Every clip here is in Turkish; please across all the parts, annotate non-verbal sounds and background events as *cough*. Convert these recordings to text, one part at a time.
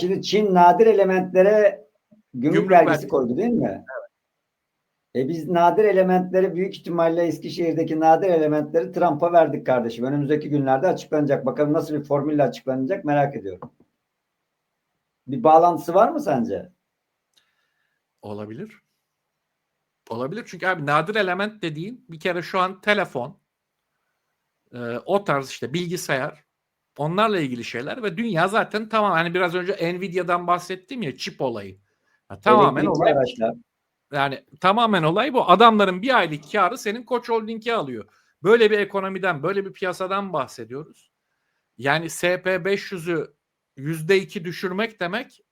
şimdi Çin nadir elementlere gümrük, Gümrük vergisi vergisi. koydu değil mi? E biz nadir elementleri büyük ihtimalle Eskişehir'deki nadir elementleri Trump'a verdik kardeşim. Önümüzdeki günlerde açıklanacak. Bakalım nasıl bir formülle açıklanacak merak ediyorum. Bir bağlantısı var mı sence? Olabilir. Olabilir çünkü abi nadir element dediğin bir kere şu an telefon, e, o tarz işte bilgisayar, onlarla ilgili şeyler ve dünya zaten tamam hani biraz önce Nvidia'dan bahsettim ya çip olayı. Ya tamamen Elektrikli olay araçlar. yani tamamen olay bu. Adamların bir aylık karı senin Koç Holding'e alıyor. Böyle bir ekonomiden, böyle bir piyasadan bahsediyoruz. Yani SP500'ü %2 düşürmek demek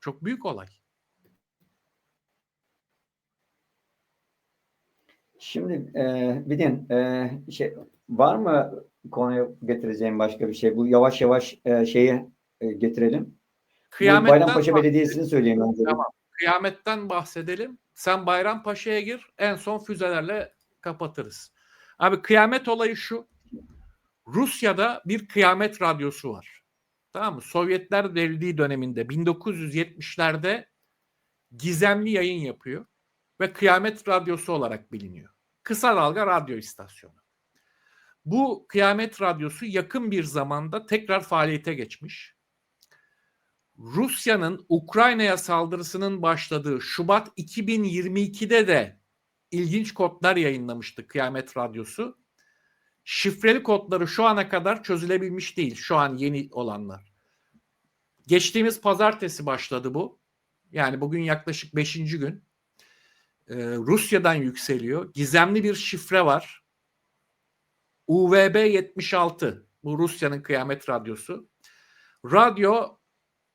çok büyük olay. Şimdi e, Bidin e, şey var mı konuya getireceğim başka bir şey? Bu yavaş yavaş e, şeyi e, getirelim. Bu Kıyametten Bayrampaşa bah- Belediyesi'ni söyleyeyim önce. Tamam. kıyametten bahsedelim. Sen Bayrampaşa'ya gir. En son füzelerle kapatırız. Abi kıyamet olayı şu. Rusya'da bir kıyamet radyosu var. Tamam mı? Sovyetler devrildiği döneminde 1970'lerde gizemli yayın yapıyor ve kıyamet radyosu olarak biliniyor. Kısa dalga radyo istasyonu. Bu kıyamet radyosu yakın bir zamanda tekrar faaliyete geçmiş. Rusya'nın Ukrayna'ya saldırısının başladığı Şubat 2022'de de ilginç kodlar yayınlamıştı Kıyamet Radyosu. Şifreli kodları şu ana kadar çözülebilmiş değil. Şu an yeni olanlar. Geçtiğimiz pazartesi başladı bu. Yani bugün yaklaşık 5. gün. Ee, Rusya'dan yükseliyor. Gizemli bir şifre var. UVB 76. Bu Rusya'nın kıyamet radyosu. Radyo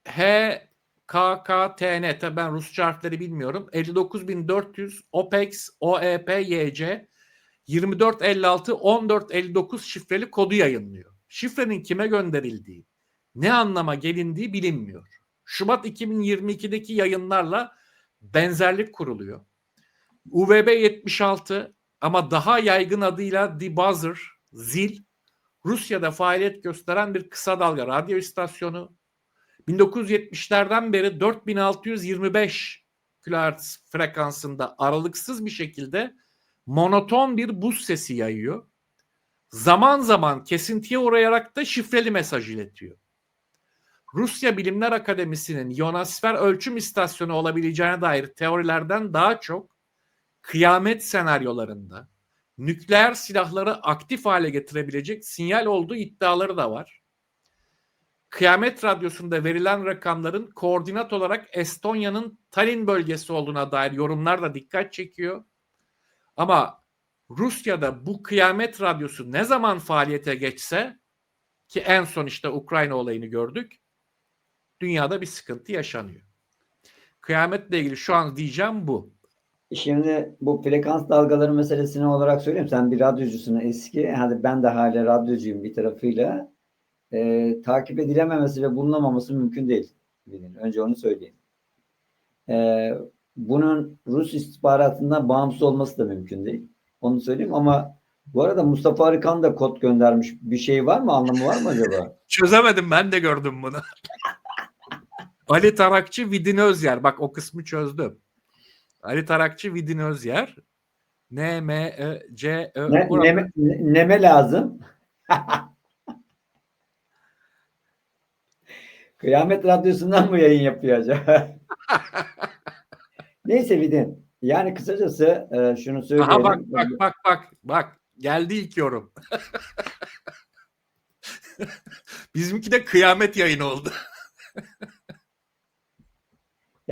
HKKTN tabi ben Rusça harfleri bilmiyorum. 59400 OPEX OEPYC 2456 1459 şifreli kodu yayınlıyor. Şifrenin kime gönderildiği, ne anlama gelindiği bilinmiyor. Şubat 2022'deki yayınlarla benzerlik kuruluyor. UVB 76 ama daha yaygın adıyla The Buzzer, Zil, Rusya'da faaliyet gösteren bir kısa dalga radyo istasyonu. 1970'lerden beri 4625 kHz frekansında aralıksız bir şekilde monoton bir buz sesi yayıyor. Zaman zaman kesintiye uğrayarak da şifreli mesaj iletiyor. Rusya Bilimler Akademisi'nin ionosfer ölçüm istasyonu olabileceğine dair teorilerden daha çok kıyamet senaryolarında nükleer silahları aktif hale getirebilecek sinyal olduğu iddiaları da var. Kıyamet Radyosu'nda verilen rakamların koordinat olarak Estonya'nın Tallinn bölgesi olduğuna dair yorumlar da dikkat çekiyor. Ama Rusya'da bu Kıyamet Radyosu ne zaman faaliyete geçse ki en son işte Ukrayna olayını gördük. Dünyada bir sıkıntı yaşanıyor. Kıyametle ilgili şu an diyeceğim bu. Şimdi bu frekans dalgaları meselesini olarak söyleyeyim. Sen bir radyocusun eski. Hadi ben de hala radyocuyum bir tarafıyla. Ee, takip edilememesi ve bulunamaması mümkün değil. Bilin. Önce onu söyleyeyim. Ee, bunun Rus istihbaratından bağımsız olması da mümkün değil. Onu söyleyeyim ama bu arada Mustafa Arıkan da kod göndermiş. Bir şey var mı? Anlamı var mı acaba? *laughs* Çözemedim ben de gördüm bunu. *laughs* Ali Tarakçı, Vidin Özyer. Bak o kısmı çözdüm. Ali Tarakçı, Vidin Özyer. N, M, E, C, Ö. Ne, neme, ne- neme lazım? *laughs* Kıyamet Radyosu'ndan mı yayın yapıyor acaba? *laughs* Neyse Vidin. Yani kısacası e, şunu söyleyelim. Aha bak bak bak bak bak geldi ilk yorum. *laughs* Bizimki de kıyamet yayını oldu.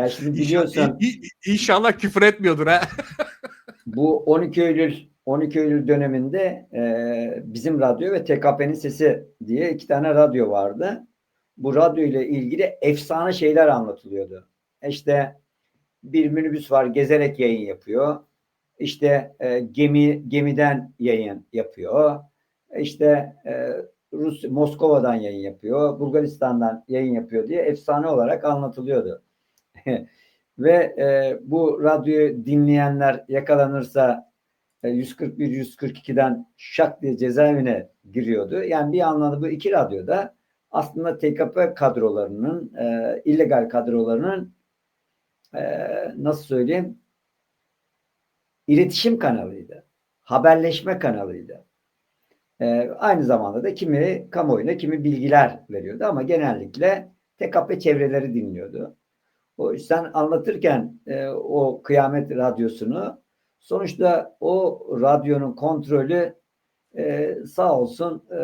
Ya şimdi biliyorsun İnşallah, inşallah küfür etmiyordur ha. *laughs* bu 12 Eylül 12 Eylül döneminde e, bizim radyo ve TKP'nin sesi diye iki tane radyo vardı. Bu radyo ile ilgili efsane şeyler anlatılıyordu. İşte bir minibüs var gezerek yayın yapıyor. İşte e, gemi gemiden yayın yapıyor. İşte e, Rus Moskova'dan yayın yapıyor. Bulgaristan'dan yayın yapıyor diye efsane olarak anlatılıyordu. *laughs* Ve e, bu radyoyu dinleyenler yakalanırsa e, 141-142'den şak diye cezaevine giriyordu. Yani bir anlamda bu iki radyoda aslında TKP kadrolarının, e, illegal kadrolarının e, nasıl söyleyeyim iletişim kanalıydı. Haberleşme kanalıydı. E, aynı zamanda da kimi kamuoyuna kimi bilgiler veriyordu ama genellikle TKP çevreleri dinliyordu. O yüzden anlatırken e, o kıyamet radyosunu sonuçta o radyonun kontrolü e, sağ olsun e,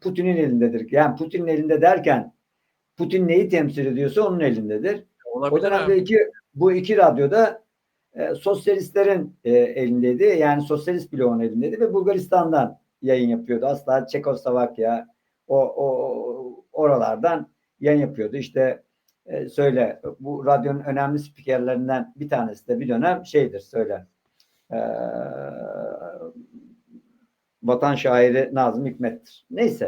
Putin'in elindedir. Yani Putin'in elinde derken Putin neyi temsil ediyorsa onun elindedir. O Olabilir dönemde abi. iki, bu iki radyoda e, sosyalistlerin e, elindeydi. Yani sosyalist bloğun elindeydi ve Bulgaristan'dan yayın yapıyordu. Asla Çekoslovakya o, o oralardan yayın yapıyordu. İşte e, söyle bu radyonun önemli spikerlerinden bir tanesi de bir dönem şeydir söyle. E, vatan şairi Nazım Hikmet'tir. Neyse.